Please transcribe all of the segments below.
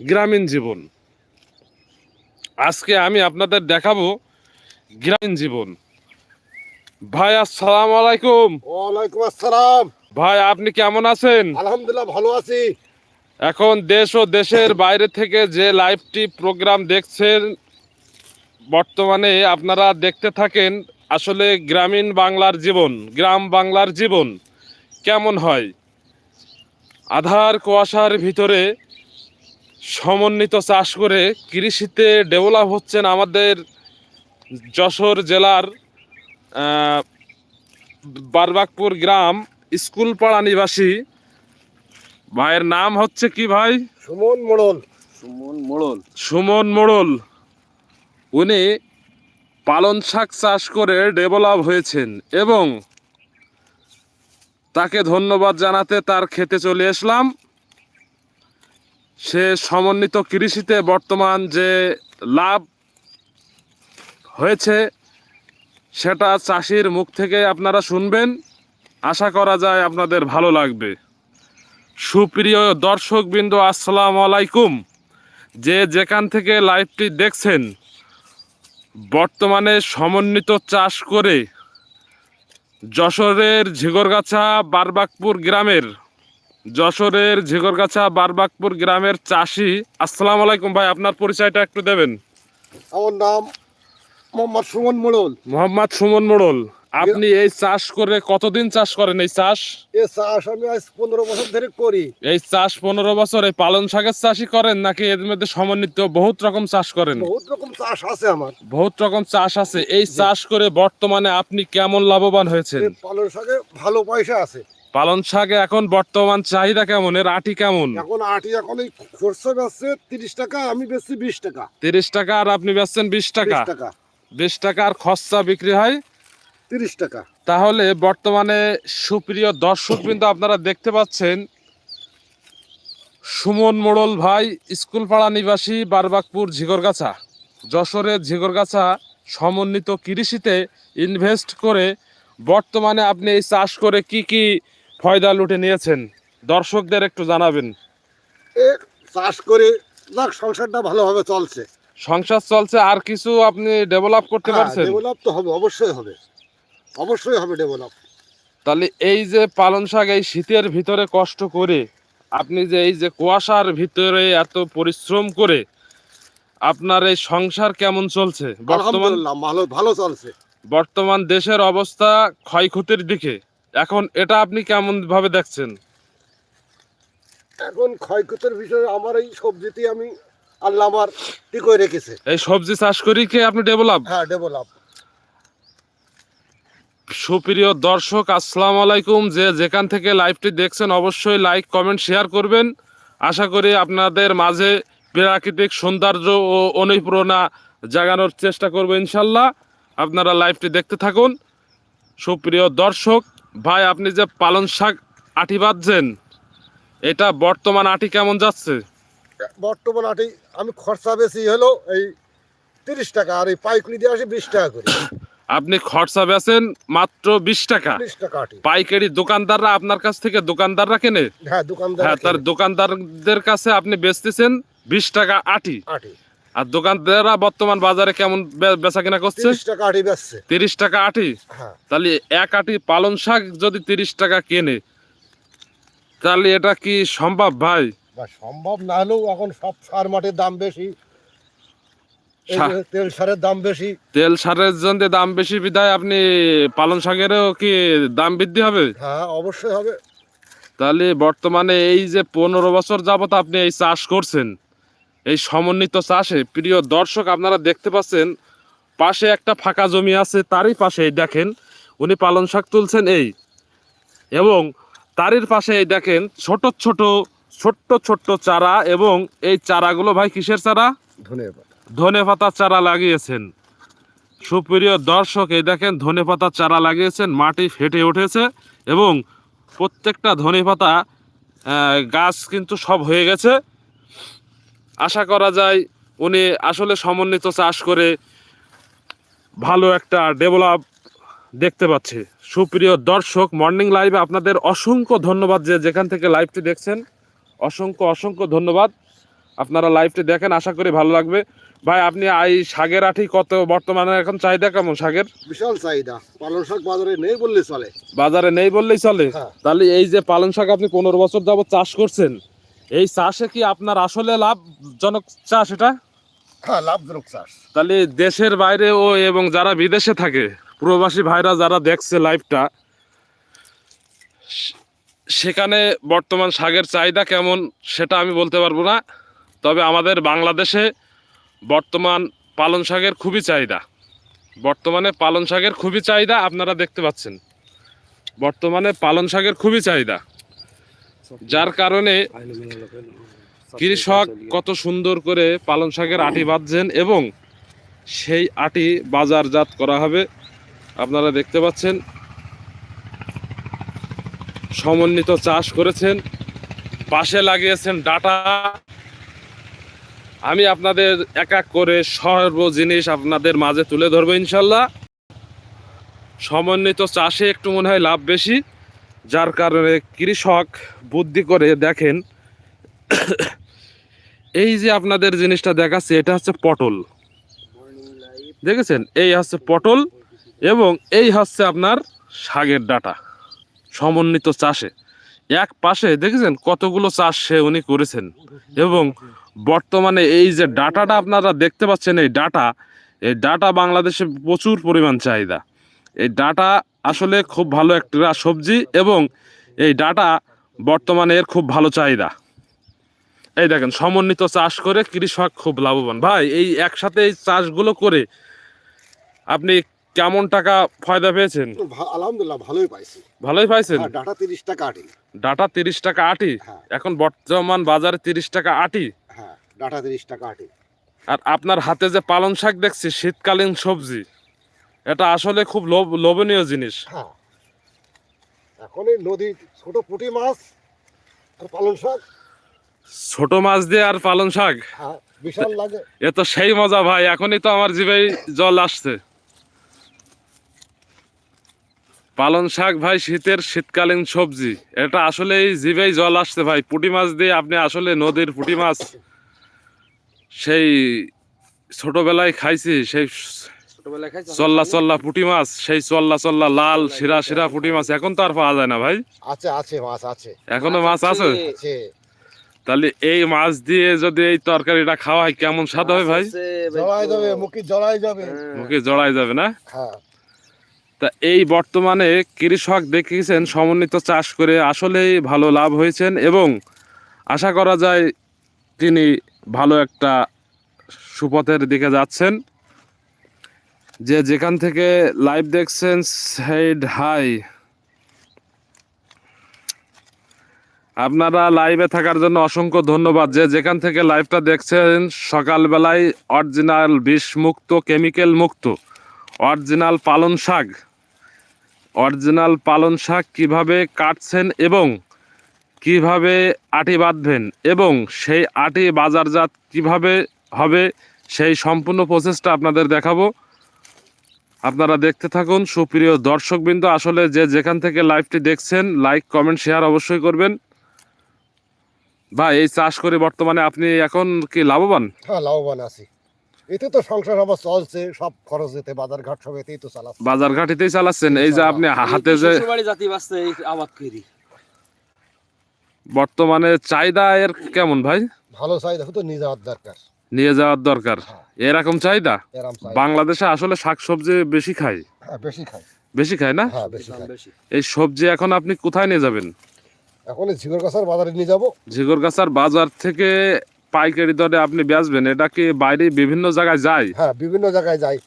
গ্রামীণ জীবন। আজকে আমি আপনাদের দেখাবো গ্রামীণ জীবন। ভাই আসসালাম আলাইকুম। ওয়ালাইকুম আসসালাম। ভাই আপনি কেমন আছেন? আলহামদুলিল্লাহ ভালো আছি। এখন দেশ ও দেশের বাইরে থেকে যে লাইভটি প্রোগ্রাম দেখছেন বর্তমানে আপনারা দেখতে থাকেন আসলে গ্রামীণ বাংলার জীবন গ্রাম বাংলার জীবন কেমন হয়? আধার কুয়াশার ভিতরে সমন্বিত চাষ করে কৃষিতে ডেভেলপ হচ্ছেন আমাদের যশোর জেলার বারবাকপুর গ্রাম স্কুলপাড়া নিবাসী। ভাইয়ের নাম হচ্ছে কি ভাই? সুমন মোড়ল। সুমন মোড়ল। সুমন মোড়ল। উনি পালন শাক চাষ করে ডেভেলপ হয়েছেন এবং তাকে ধন্যবাদ জানাতে তার খেতে চলে আসলাম। সে সমন্বিত কৃষিতে বর্তমান যে লাভ হয়েছে, সেটা চাষির মুখ থেকে আপনারা শুনবেন। আশা করা যায় আপনাদের ভালো লাগবে। সুপ্রিয় দর্শকবৃন্দ, আসসালাম আলাইকুম। যে যেখান থেকে লাইভটি দেখছেন, বর্তমানে সমন্বিত চাষ করে যশোরের ঝিগরগাছা, বারবাকপুর গ্রামের যশোরের ঝিগরগাছা বারবাকপুর গ্রামের চাষি। আসসালাম আলাইকুম ভাই আপনার পরিচয়টা একটু দেবেন। আমার নাম মোহাম্মদ সুমন মোড়ল। মোহাম্মদ সুমন মোড়ল আপনি এই চাষ করে কতদিন চাষ করেন এই চাষ? এ চাষ আমি আজ পনেরো বছর ধরে করি। এই চাষ পনেরো বছর এই পালন শাকের চাষই করেন নাকি এর মধ্যে সমন্বিত বহুত রকম চাষ করেন? বহুত রকম চাষ আছে আমার। বহুত রকম চাষ আছে এই চাষ করে বর্তমানে আপনি কেমন লাভবান হয়েছেন? পালন শাকে ভালো পয়সা আছে। পালন শাকে এখন বর্তমান চাহিদা কেমন? এর আটি কেমন? এখন আটি এখন এই খরচা বেচছে তিরিশ টাকা আমি বেচছি বিশ টাকা। তিরিশ টাকা আর আপনি বেচছেন বিশ টাকা। বিশ টাকা বিশ টাকার খরচা বিক্রি হয়। তিরিশ টাকা। তাহলে বর্তমানে সুপ্রিয় দর্শক বিন্দু আপনারা দেখতে পাচ্ছেন সুমন মোড়ল ভাই স্কুলপাড়া নিবাসী বারবাকপুর ঝিগরগাছা। যশোরের ঝিগরগাছা সমন্বিত কৃষিতে ইনভেস্ট করে বর্তমানে আপনি এই চাষ করে কি কি ফয়দা লুটে নিয়েছেন। দর্শকদের একটু জানাবেন। এ চাষ করে যাক সংসারটা ভালোভাবে চলছে। সংসার চলছে আর কিছু আপনি ডেভেলপ করতে পারছেন? ডেভেলপ তো হবে অবশ্যই হবে। অবশ্যই হবে ডেভেলপ তাহলে এই যে পালন শাক এই শীতের ভিতরে কষ্ট করে আপনি যে এই যে কুয়াশার ভিতরে এত পরিশ্রম করে আপনার এই সংসার কেমন চলছে? বর্তমান ভালো ভালো চলছে। বর্তমান দেশের অবস্থা ক্ষয়ক্ষতির দিকে। এখন এটা আপনি কেমন ভাবে দেখছেন? এখন ক্ষয়ক্ষতির বিষয়ে আমার এই সবজিটি আমি আল্লাহ আমার করে রেখেছে। এই সবজি চাষ করি কি আপনি ডেভেলপ? হ্যাঁ ডেভেলপ। সুপ্রিয় দর্শক আসসালামু আলাইকুম। যে যেখান থেকে লাইভটি দেখছেন অবশ্যই লাইক কমেন্ট শেয়ার করবেন। আশা করি আপনাদের মাঝে প্রাকৃতিক সৌন্দর্য ও অনুপ্রেরণা জাগানোর চেষ্টা করব ইনশাল্লাহ। আপনারা লাইভটি দেখতে থাকুন। সুপ্রিয় দর্শক ভাই আপনি যে পালন শাক আটি বাঁধছেন এটা বর্তমান আটি কেমন যাচ্ছে? বর্তমান আটি আমি খরচা বেশি হলো এই তিরিশ টাকা আর এই পাইকারি দিয়ে আসি বিশ টাকা করে। আপনি খরচা বেচেন মাত্র বিশ টাকা। পাইকারি দোকানদাররা আপনার কাছ থেকে দোকানদাররা কেনে? হ্যাঁ দোকানদার হ্যাঁ তার দোকানদারদের কাছে আপনি বেচতেছেন বিশ টাকা আটি। আটি। আর দোকানদাররা বর্তমান বাজারে কেমন বেচা কিনা করছে? তিরিশ টাকা আটি তিরিশ টাকা আটি? হ্যাঁ। তাহলে এক আটি পালন শাক যদি তিরিশ টাকা কেনে তাহলে এটা কি সম্ভব ভাই? সম্ভব না হলেও এখন সব সার মাটির দাম বেশি। তেল সারের দাম বেশি। তেল সারের জন্য দাম বেশি বিধায় আপনি পালন শাকেরও কি দাম বৃদ্ধি হবে? হ্যাঁ অবশ্যই হবে। তাহলে বর্তমানে এই যে পনেরো বছর যাবত আপনি এই চাষ করছেন এই সমন্বিত চাষে প্রিয় দর্শক আপনারা দেখতে পাচ্ছেন পাশে একটা ফাঁকা জমি আছে তারই পাশে এই দেখেন উনি পালন শাক তুলছেন এই। এবং তারই পাশে এই দেখেন ছোট ছোট ছোট্ট ছোট্ট চারা এবং এই চারাগুলো ভাই কিসের চারা? ধনে পাতার চারা লাগিয়েছেন। সুপ্রিয় দর্শক এই দেখেন ধনে পাতার চারা লাগিয়েছেন মাটি ফেটে উঠেছে এবং প্রত্যেকটা ধনে পাতা গাছ কিন্তু সব হয়ে গেছে। আশা করা যায় উনি আসলে সমন্বিত চাষ করে ভালো একটা ডেভেলপ দেখতে পাচ্ছে। সুপ্রিয় দর্শক মর্নিং লাইভে আপনাদের অসংখ্য ধন্যবাদ যে যেখান থেকে লাইভটি দেখছেন। অসংখ্য অসংখ্য ধন্যবাদ। আপনারা লাইভটি দেখেন আশা করি ভালো লাগবে। ভাই আপনি এই শাকের আঠি কত বর্তমানে? এখন চাহিদা কেমন শাকের? বিশাল চাহিদা। পালন শাক বাজারে নেই বললে চলে। বাজারে নেই বললেই চলে? হ্যাঁ। তাহলে এই যে পালং শাক আপনি পনেরো বছর যাবত চাষ করছেন এই চাষে কি আপনার আসলে লাভজনক চাষ এটা? হ্যাঁ লাভজনক চাষ। তাহলে দেশের বাইরে ও এবং যারা বিদেশে থাকে প্রবাসী ভাইরা যারা দেখছে লাইভটা সেখানে বর্তমান শাকের চাহিদা কেমন সেটা আমি বলতে পারব না। তবে আমাদের বাংলাদেশে বর্তমান পালন শাকের খুবই চাহিদা। বর্তমানে পালন শাকের খুবই চাহিদা আপনারা দেখতে পাচ্ছেন। বর্তমানে পালন শাকের খুবই চাহিদা। যার কারণে কৃষক কত সুন্দর করে পালন শাকের আটি বাঁধছেন এবং সেই আটি বাজারজাত করা হবে। আপনারা দেখতে পাচ্ছেন সমন্বিত চাষ করেছেন পাশে লাগিয়েছেন ডাটা। আমি আপনাদের এক এক করে সর্ব জিনিস আপনাদের মাঝে তুলে ধরবো ইনশাল্লাহ। সমন্বিত চাষে একটু মনে হয় লাভ বেশি। যার কারণে কৃষক বুদ্ধি করে দেখেন, এই যে আপনাদের জিনিসটা দেখাচ্ছে, এটা হচ্ছে পটল। দেখেছেন? এই হচ্ছে পটল এবং এই হচ্ছে আপনার শাকের ডাটা, সমন্বিত চাষে। এক পাশে, দেখেছেন? কতগুলো চাষ সে উনি করেছেন। এবং বর্তমানে এই যে ডাটাটা আপনারা দেখতে পাচ্ছেন, এই ডাটা এই ডাটা বাংলাদেশে প্রচুর পরিমাণ চাহিদা। এই ডাটা আসলে খুব ভালো একটা সবজি এবং এই ডাটা বর্তমানে এর খুব ভালো চাহিদা। এই দেখেন সমন্বিত চাষ করে কৃষক খুব লাভবান। ভাই এই একসাথে এই চাষগুলো করে আপনি কেমন টাকা ফায়দা পেয়েছেন? আলহামদুলিল্লাহ ভালোই পাইছি। ভালোই পাইছেন? হ্যাঁ ডাটা তিরিশ টাকা আটি। ডাটা তিরিশ টাকা আটি? হ্যাঁ। এখন বর্তমান বাজারে তিরিশ টাকা আটি? হ্যাঁ ডাটা তিরিশ টাকা আটি। আর আপনার হাতে যে পালং শাক দেখছি শীতকালীন সবজি। এটা আসলে খুব লোভ লোভনীয় জিনিস। হ্যাঁ। এখন এই নদী ছোট পুঁটি মাছ আর পালন শাক। ছোট মাছ দিয়ে আর পালং শাক? হ্যাঁ বিশাল লাগে। এ তো সেই মজা ভাই এখনই তো আমার জিভে জল আসছে। পালং শাক ভাই শীতের শীতকালীন সবজি। এটা আসলে জিভেই জল আসছে ভাই। পুঁটি মাছ দিয়ে আপনি আসলে নদীর পুঁটি মাছ সেই ছোটবেলায় খাইছি সেই চল্লা চল্লা পুঁটি মাছ সেই চল্লা চল্লা লাল শিরা শিরা পুঁটি মাছ এখন তো আর পাওয়া যায় না ভাই। আছে আছে মাছ আছে। এখনও মাছ আছে। তাহলে এই মাছ দিয়ে যদি এই তরকারিটা খাওয়া হয় কেমন স্বাদ হবে ভাই? জড়াই যাবে মুখে জড়াই যাবে। মুখে জড়াই যাবে না? হ্যাঁ। তা এই বর্তমানে কৃষক দেখেছেন সমন্বিত চাষ করে আসলেই ভালো লাভ হয়েছেন এবং আশা করা যায় তিনি ভালো একটা সুপথের দিকে যাচ্ছেন। যে যেখান থেকে লাইভ দেখছেন সাইড হাই আপনারা লাইভে থাকার জন্য অসংখ্য ধন্যবাদ। যে যেখান থেকে লাইভটা দেখছেন, সকালবেলায় অরিজিনাল বিষ মুক্ত কেমিক্যাল মুক্ত অরিজিনাল পালন শাক। অরিজিনাল পালন শাক কীভাবে কাটছেন এবং কীভাবে আটি বাঁধবেন এবং সেই আটি বাজারজাত কীভাবে হবে, সেই সম্পূর্ণ প্রসেসটা আপনাদের দেখাবো। আপনারা দেখতে থাকুন সুপ্রিয় দর্শকবৃন্দ। আসলে যে যেখান থেকে লাইভটি দেখছেন লাইক কমেন্ট শেয়ার অবশ্যই করবেন। ভাই এই চাষ করে বর্তমানে আপনি এখন কি লাভবান? হ্যাঁ লাভবান আছি। এতে তো সংসার আমার চলছে সব খরচ এতে বাজার ঘাট সব এতেই তো চালাচ্ছে। বাজার ঘাটিতেই চালাচ্ছেন। এই যে আপনি হাতে যে বাড়ি জাতি বাঁচতে এই আবাদ করি। বর্তমানে চাহিদা এর কেমন ভাই? ভালো চাহিদা তো যাওয়ার দরকার। নিয়ে যাওয়ার দরকার। এরকম চাহিদা? বাংলাদেশে আসলে শাকসবজি বেশি খায়। হ্যাঁ বেশি খাই বেশি খায় না? হ্যাঁ এই সবজি এখন আপনি কোথায় নিয়ে যাবেন? এখন বাজারে নিয়ে যাব। ঝিগরগাছার বাজার থেকে পাইকারি দরে আপনি বেচবেন। এটা কি বাইরে বিভিন্ন জায়গায় যায়? হ্যাঁ বিভিন্ন জায়গায় যাই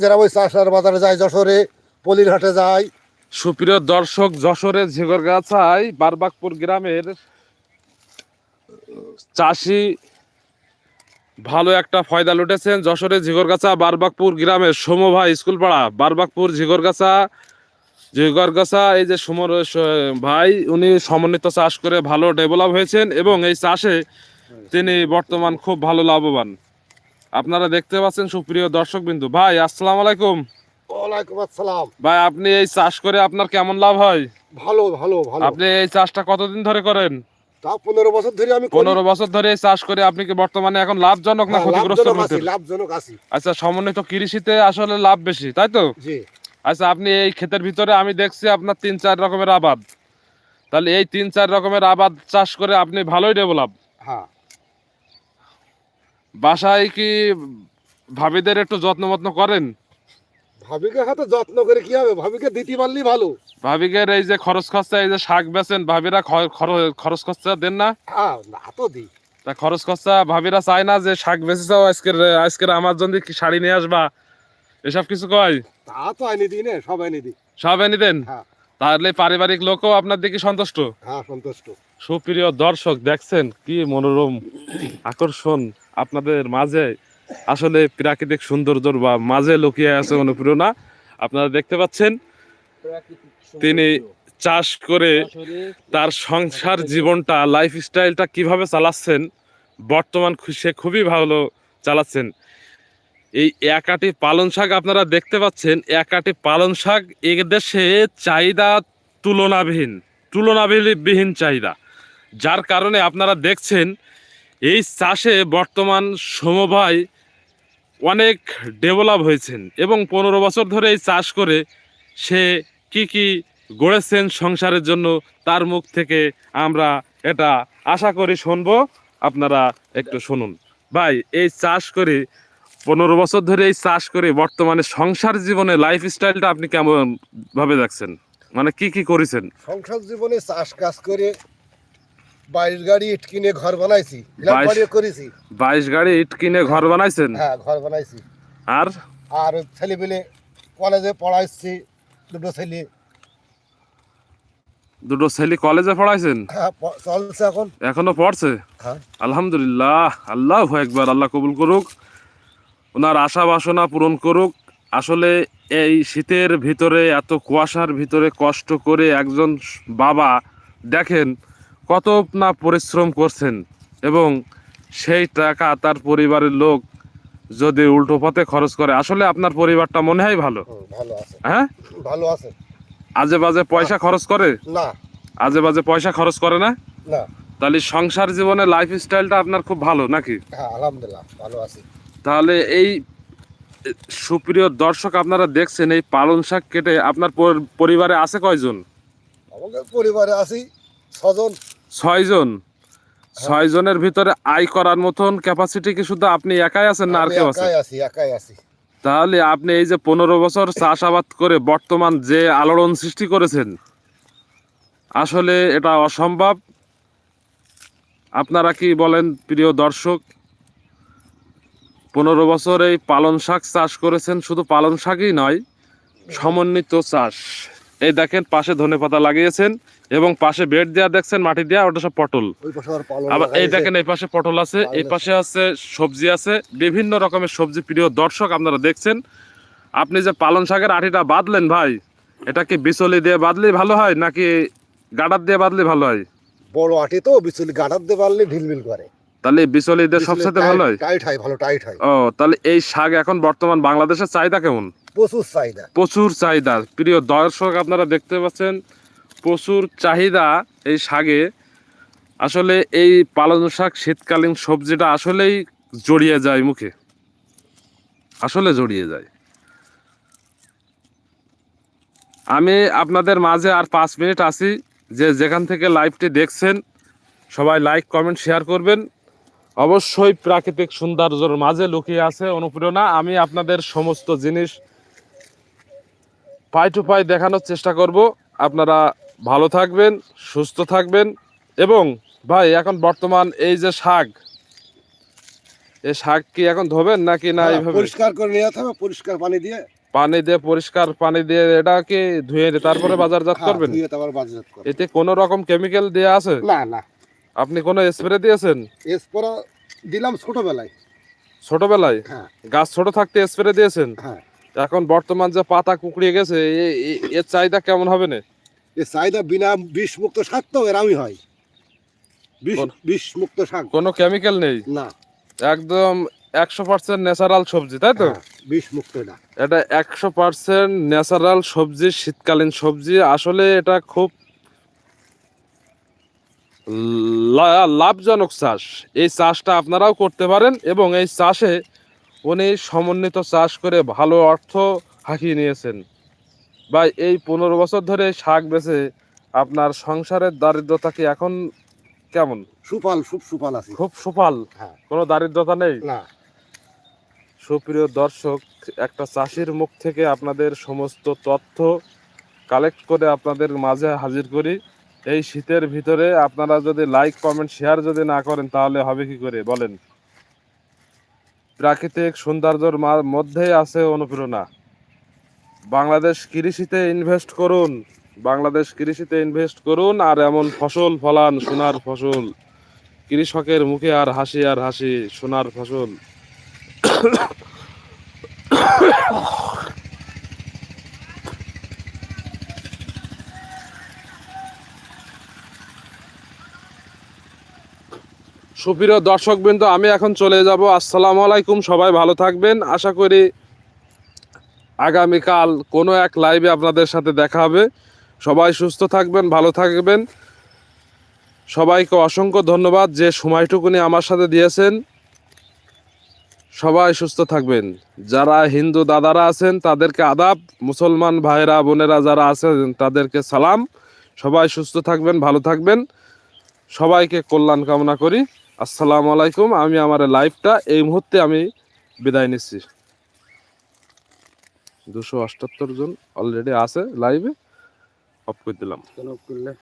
যারা ওই চাষার বাজারে যায় যশোরে পলিরহাটে যায়। সুপ্রিয় দর্শক যশোরের ঝিগরগাছায় বারবাকপুর গ্রামের চাষি ভালো একটা ফয়দা লুটেছেন যশোরের ঝিগরগাছা বারবাকপুর গ্রামের সমভা স্কুল পাড়া বারবাকপুর ঝিগরগাছা ঝিগরগাছা এই যে সমর ভাই উনি সমন্বিত চাষ করে ভালো ডেভেলপ হয়েছেন এবং এই চাষে তিনি বর্তমান খুব ভালো লাভবান। আপনারা দেখতে পাচ্ছেন সুপ্রিয় দর্শক বিন্দু ভাই আসসালাম আলাইকুম। ওয়ালাইকুম আসসালাম। ভাই আপনি এই চাষ করে আপনার কেমন লাভ হয়? ভালো ভালো ভালো। আপনি এই চাষটা কতদিন ধরে করেন? তা পনেরো বছর ধরে আমি পনেরো বছর ধরে চাষ করে আপনি কি বর্তমানে এখন লাভজনক না ক্ষতিগ্রস্ত লাভজনক আছি মধ্যে? লাভজনক আছি। আচ্ছা সমন্বিত কৃষিতে আসলে লাভ বেশি তাই তো? জি। আচ্ছা আপনি এই ক্ষেতের ভিতরে আমি দেখছি আপনার তিন চার রকমের আবাদ। তাহলে এই তিন চার রকমের আবাদ চাষ করে আপনি ভালোই ডেভেলপ। হ্যাঁ। বাসায় কি ভাবিদের একটু যত্ন মত্ন করেন? ভাবিকে হাতে যত্ন করে কি হবে? ভাবিকে দিতে পারলেই ভালো। ভাবিকের এই যে খরচ খরচা এই যে শাক বেচেন ভাবিরা খরচ খরচা দেন না? না তো দিই। তা খরচ খরচা ভাবিরা চায় না যে শাক বেচেছাও আজকের আজকের আমার জন্য কি শাড়ি নিয়ে আসবা? এসব কিছু কয়? তা তো আইনি দিই না সব আইনি দিই। সব এনে দেন? হ্যাঁ। তাহলে পারিবারিক লোকও আপনার দিকে সন্তুষ্ট? হ্যাঁ সন্তুষ্ট। সুপ্রিয় দর্শক দেখছেন কি মনোরম আকর্ষণ আপনাদের মাঝে? আসলে প্রাকৃতিক সৌন্দর্যর বা মাঝে লুকিয়ে আছে অনুপ্রেরণা আপনারা দেখতে পাচ্ছেন তিনি চাষ করে তার সংসার জীবনটা লাইফ স্টাইলটা কীভাবে চালাচ্ছেন, বর্তমান সে খুবই ভালো চালাচ্ছেন। এই একাটি পালন শাক আপনারা দেখতে পাচ্ছেন, একাটি পালন শাক এদেশে চাহিদা তুলনাবিহীন তুলনাবিহীন চাহিদা। যার কারণে আপনারা দেখছেন, এই চাষে বর্তমান সমবায় অনেক ডেভেলপ হয়েছেন এবং পনেরো বছর ধরে এই চাষ করে সে কি কি গড়েছেন সংসারের জন্য তার মুখ থেকে আমরা এটা আশা করি শুনব। আপনারা একটু শুনুন। ভাই এই চাষ করে পনেরো বছর ধরে এই চাষ করে বর্তমানে সংসার জীবনে লাইফ স্টাইলটা আপনি কেমন ভাবে দেখছেন? মানে কি কি করেছেন? সংসার জীবনে চাষ কাজ করে বাইরের গাড়ি ইট কিনে ঘর বানাইছি বাইশ- করেছি। বাইশ গাড়ি ইট কিনে ঘর বানাইছেন? হ্যাঁ ঘর বানাইছি। আর? আর ছেলেপেলে কলেজে পড়াইছি। দুটো ছেলে। দুটো ছেলে কলেজে পড়াইছেন? হ্যাঁ চলছে এখন। এখনও পড়ছে? হ্যাঁ। আলহামদুলিল্লাহ আল্লাহ একবার আল্লাহ কবুল করুক। ওনার আশা বাসনা পূরণ করুক। আসলে এই শীতের ভিতরে এত কুয়াশার ভিতরে কষ্ট করে একজন বাবা দেখেন কত না পরিশ্রম করছেন। এবং সেই টাকা তার পরিবারের লোক যদি উল্টো পথে খরচ করে আসলে আপনার পরিবারটা মনে হয় ভালো? ভালো আছে। হ্যাঁ? ভালো আছে। আজে বাজে পয়সা খরচ করে? না। আজে বাজে পয়সা খরচ করে না? না। তাহলে সংসার জীবনে লাইফ স্টাইলটা আপনার খুব ভালো নাকি? হ্যাঁ আলহামদুলিল্লাহ ভালো আছি। তাহলে এই সুপ্রিয় দর্শক আপনারা দেখছেন এই পালন শাক কেটে আপনার পরিবারে আছে কয়জন? আমাদের পরিবারে আছি ছজন। ছয়জন? ছয় জনের ভিতরে আয় করার মতন ক্যাপাসিটি কি শুধু আপনি একাই আছেন না আর কেউ আছে? আছি একাই আছি। তাহলে আপনি এই যে পনেরো বছর চাষাবাদ করে বর্তমান যে আলোড়ন সৃষ্টি করেছেন আসলে এটা অসম্ভব। আপনারা কি বলেন প্রিয় দর্শক? পনেরো বছর এই পালন শাক চাষ করেছেন শুধু পালন শাকই নয় সমন্বিত চাষ। এই দেখেন পাশে ধনে পাতা লাগিয়েছেন। এবং পাশে বেড দেওয়া দেখছেন মাটি দেওয়া ওটা সব পটল। আবার এই দেখেন এই পাশে পটল আছে এই পাশে আছে সবজি আছে বিভিন্ন রকমের সবজি প্রিয় দর্শক আপনারা দেখছেন। আপনি যে পালন শাকের আটিটা বাঁধলেন ভাই এটা কি বিচলি দিয়ে বাঁধলেই ভালো হয় নাকি গাডার দিয়ে বাঁধলে ভালো হয়? বড় আটি তো বিচুলি গাঁটার দিয়ে পারলে ঢিলমিল করে। তাহলে বিচলি দিয়ে সবচেয়ে ভালো হয়? টাইট হয় ভালো টাইট হয়। ও তাহলে এই শাক এখন বর্তমান বাংলাদেশের চাহিদা কেমন? প্রচুর চাহিদা। প্রচুর চাহিদা। প্রিয় দর্শক আপনারা দেখতে পাচ্ছেন প্রচুর চাহিদা এই শাকে আসলে এই পালং শাক শীতকালীন সবজিটা আসলেই জড়িয়ে যায় মুখে। আসলে জড়িয়ে যায়। আমি আপনাদের মাঝে আর পাঁচ মিনিট আছি, যে যেখান থেকে লাইভটি দেখছেন, সবাই লাইক, কমেন্ট, শেয়ার করবেন। অবশ্যই প্রাকৃতিক সৌন্দর্যের মাঝে লুকিয়ে আছে অনুপ্রেরণা। আমি আপনাদের সমস্ত জিনিস পাই টু পাই দেখানোর চেষ্টা করব। আপনারা ভালো থাকবেন সুস্থ থাকবেন এবং ভাই এখন বর্তমান এই যে শাক এই শাক কি এখন ধোবেন নাকি না হ্যাঁ, এইভাবে? পরিষ্কার করে নিয়ে হবে পরিষ্কার পানি দিয়ে। পানি দিয়ে পরিষ্কার পানি দিয়ে এটা কি ধুয়ে দিয়ে তারপরে বাজারজাত হ্যাঁ, করবেন? ধুয়ে তারপর বাজারজাত করে এতে কোনো রকম কেমিক্যাল দেওয়া আছে? না না। আপনি কোনো স্প্রে দিয়েছেন? এরপর দিলাম ছোটবেলায়। ছোটবেলায়? হ্যাঁ। গাছ ছোট থাকতে স্প্রে দিয়েছেন? হ্যাঁ। এখন বর্তমান যে পাতা কুকড়িয়ে গেছে এর চাহিদা কেমন হবে না? এ চাহিদা বিনা বিষ মুক্ত শাক তো এরামই হয়। বিষ কোন? বিষ মুক্ত শাক কোনো কেমিক্যাল নেই? না। একদম একশো পার্সেন্ট ন্যাচারাল সবজি তাই তো? হ্যাঁ, বিষ মুক্ত এটা। এটা একশো পার্সেন্ট ন্যাচারাল সবজি শীতকালীন সবজি। আসলে এটা খুব লাভজনক চাষ। এই চাষটা আপনারাও করতে পারেন এবং এই চাষে উনি সমন্বিত চাষ করে ভালো অর্থ হাঁকিয়ে নিয়েছেন। বা এই পনেরো বছর ধরে শাক বেচে আপনার সংসারের দারিদ্রতা কি এখন কেমন? সুপাল সুপ সুপাল আছে। খুব সুফল? হ্যাঁ। কোনো দারিদ্রতা নেই? না। সুপ্রিয় দর্শক একটা চাষির মুখ থেকে আপনাদের সমস্ত তথ্য কালেক্ট করে আপনাদের মাঝে হাজির করি। এই শীতের ভিতরে আপনারা যদি লাইক কমেন্ট শেয়ার যদি না করেন তাহলে হবে কি করে? বলেন। প্রাকৃতিক সৌন্দর্যর মধ্যেই আছে অনুপ্রেরণা। বাংলাদেশ কৃষিতে ইনভেস্ট করুন, বাংলাদেশ কৃষিতে ইনভেস্ট করুন আর এমন ফসল ফলান, সোনার ফসল। কৃষকের মুখে আর হাসি আর হাসি, সোনার ফসল। সুপ্রিয় দর্শকবৃন্দ, আমি এখন চলে যাব। আসসালামু আলাইকুম, সবাই ভালো থাকবেন। আশা করি আগামীকাল কোনো এক লাইভে আপনাদের সাথে দেখা হবে। সবাই সুস্থ থাকবেন, ভালো থাকবেন। সবাইকে অসংখ্য ধন্যবাদ যে সময়টুকুনি আমার সাথে দিয়েছেন। সবাই সুস্থ থাকবেন। যারা হিন্দু দাদারা আছেন, তাদেরকে আদাব। মুসলমান ভাইরা বোনেরা যারা আছেন, তাদেরকে সালাম। সবাই সুস্থ থাকবেন, ভালো থাকবেন। সবাইকে কল্যাণ কামনা করি। আসসালামু আলাইকুম। আমি আমার লাইভটা এই মুহূর্তে আমি বিদায় নিচ্ছি। দুশো অষ্টাত্তর জন অলরেডি আছে লাইভে অফ করে দিলাম। কেন করলে।